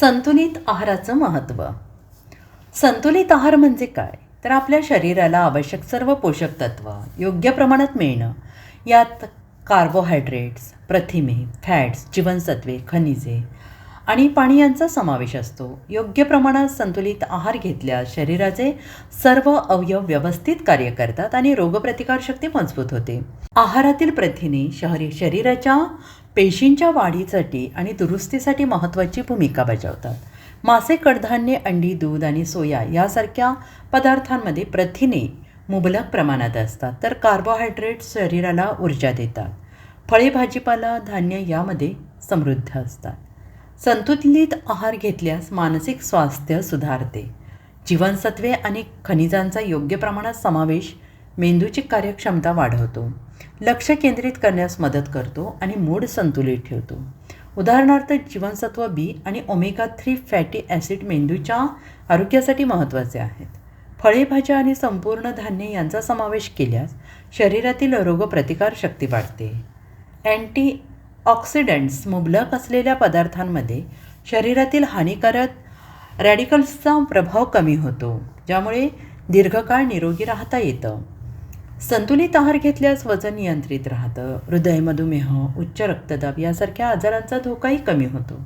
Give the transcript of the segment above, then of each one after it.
संतुलित आहाराचं महत्त्व. संतुलित आहार म्हणजे काय? तर आपल्या शरीराला आवश्यक सर्व पोषक तत्व योग्य प्रमाणात मिळणं. यात कार्बोहायड्रेट्स प्रथिमे फॅट्स जीवनसत्वे खनिजे आणि पाणी यांचा समावेश असतो. योग्य प्रमाणात संतुलित आहार घेतल्यास शरीराचे सर्व अवयव व्यवस्थित कार्य करतात आणि रोगप्रतिकारशक्ती मजबूत होते. आहारातील प्रथिने शहरी शरीराच्या पेशींच्या वाढीसाठी आणि दुरुस्तीसाठी महत्त्वाची भूमिका बजावतात. मासे कडधान्ये अंडी दूध आणि सोया यासारख्या पदार्थांमध्ये प्रथिने मुबलक प्रमाणात असतात तर कार्बोहायड्रेट शरीराला ऊर्जा देतात. फळे भाजीपाला धान्य यामध्ये समृद्ध असतात. संतुलित आहार घेतल्यास मानसिक स्वास्थ्य सुधारते. जीवनसत्वे आणि खनिजांचा योग्य प्रमाणात समावेश मेंदूची कार्यक्षमता वाढवतो. लक्ष केंद्रित करण्यास मदत करतो आणि मूड संतुलित ठेवतो. उदाहरणार्थ जीवनसत्व बी आणि ओमेगा थ्री फॅटी ॲसिड मेंदूच्या आरोग्यासाठी महत्त्वाचे आहेत. फळे भाज्या आणि संपूर्ण धान्य यांचा समावेश केल्यास शरीरातील रोगप्रतिकार शक्ती वाढते. अँटी ऑक्सिडंट्स मुबलक असलेल्या पदार्थांमध्ये शरीरातील हानिकारक रॅडिकल्सचा प्रभाव कमी होतो ज्यामुळे दीर्घकाळ निरोगी राहता येतं. संतुलित आहार घेतल्यास वजन नियंत्रित राहतं. हृदय मधुमेह उच्च रक्तदाब यासारख्या आजारांचा धोकाही कमी होतो.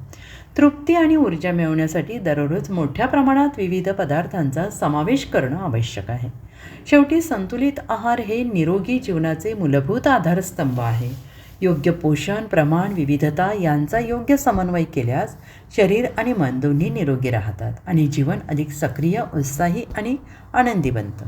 तृप्ती आणि ऊर्जा मिळवण्यासाठी दररोज मोठ्या प्रमाणात विविध पदार्थांचा समावेश करणं आवश्यक आहे. शेवटी संतुलित आहार हे निरोगी जीवनाचे मूलभूत आधारस्तंभ आहे. योग्य पोषण प्रमाण विविधता यांचा योग्य समन्वय केल्यास शरीर आणि मन दोन्ही निरोगी राहतात आणि जीवन अधिक सक्रिय उत्साही आणि आनंदी बनतं.